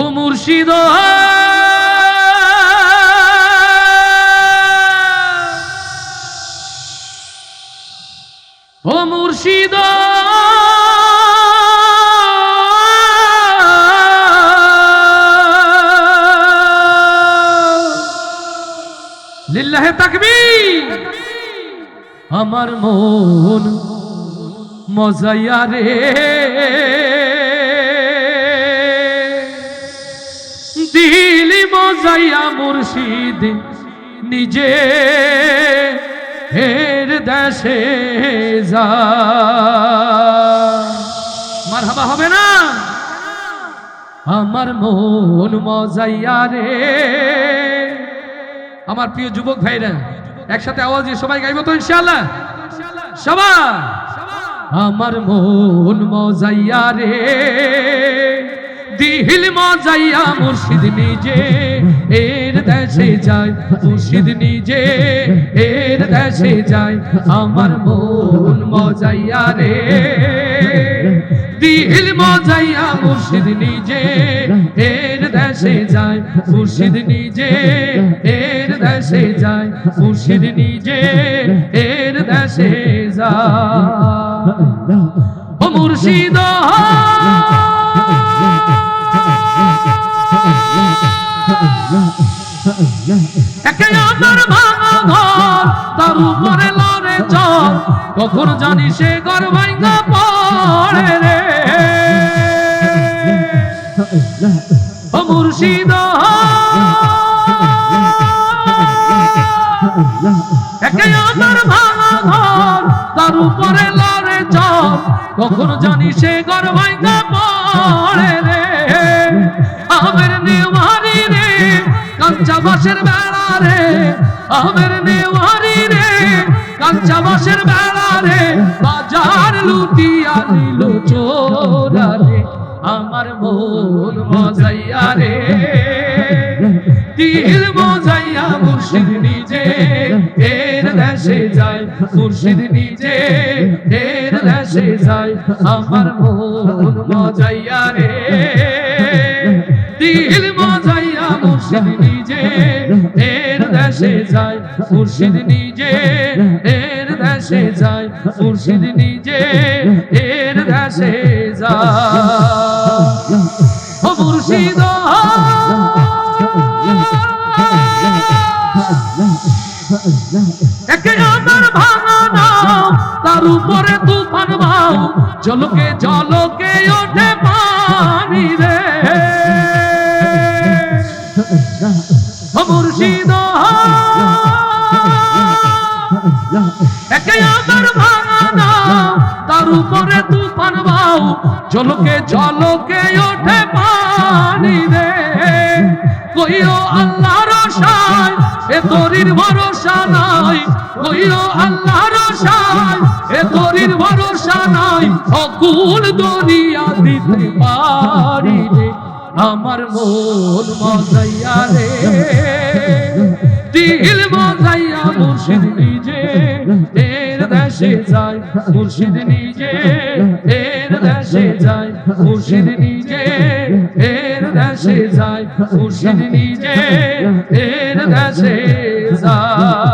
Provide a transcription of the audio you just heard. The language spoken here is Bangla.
ও মুর্শিদ ও মুর্শিদ লিল্লাহে তাকবীর। আমার মন মজাইয়া রে। মজাইয়া মুর্শিদ নিজে হের দেশে যা। মারহাবা হবে না? আমার মন মজাইয়া রে। আমার প্রিয় যুবক ভাইরা, একসাথে আওয়াজ দিয়ে সবাই গাইব তো ইনশাআল্লাহ? সবাই আমার মন মজাইয়া রে। দিহিল মজাইয়া মুর্শিদ নিজে, এর দেশে যায় মুর্শিদ নিজে, এর দেশে যায় আমার মন মজাইয়া রে। দিহিল মজাইয়া মুর্শিদ নিজে, এর দেশে যায় মুর্শিদ নিজে, এর দেশে যায় মুর্শিদ নিজে, এর দেশে যায়। ও মুর্শিদ! একে কখন জানি সে ঘর ভাঙা পড়ে রে। ও মুর্শিদ। একে আমার ভাঙা ঘর তার উপরে লড়ে চল। কখন জানি সে ঘর ভাঙা পড়ে রে, আমের নেওয়ারি রে, কাঞ্চা বাসের বেড়া রে, আমের নেওয়ারি রে, কাঞ্চা বাসের বেড়া রে, বাজার লুটিয়া নিল চোরা রে, আমার মন মজাইয়া রে। দিল মজাইয়া মুর্শিদ নিজে এর দেশে যায়, আমার মন মজাইয়া রে। দিল মজাইয়া মুর্শিদ নিজে এর দেশে যায়, মুর্শিদ নিজে এর দেশে যায়, মুর্শিদ নিজে এর দেশে যায়। ও মুর্শিদ! একে আমার ভাঙা তার উপরে তুফান ভাও জলকে জলকে ওঠে পানি রে। মুর্শিদ একে আমার ভাঙা তার উপরে তুফান ভাও জলকে জলকে ওঠে পানি রে। কইও এ তরির নাই আমার মন মজাইয়া রে, দিল মজাইয়া মুর্শিদ নিজে, এর দেশে যায় মুর্শিদ নিজে, এর দেশে যায় মুর্শিদ নিজে, এর দেশে যায় মুর্শিদ নিজে, এর দেশে যায়।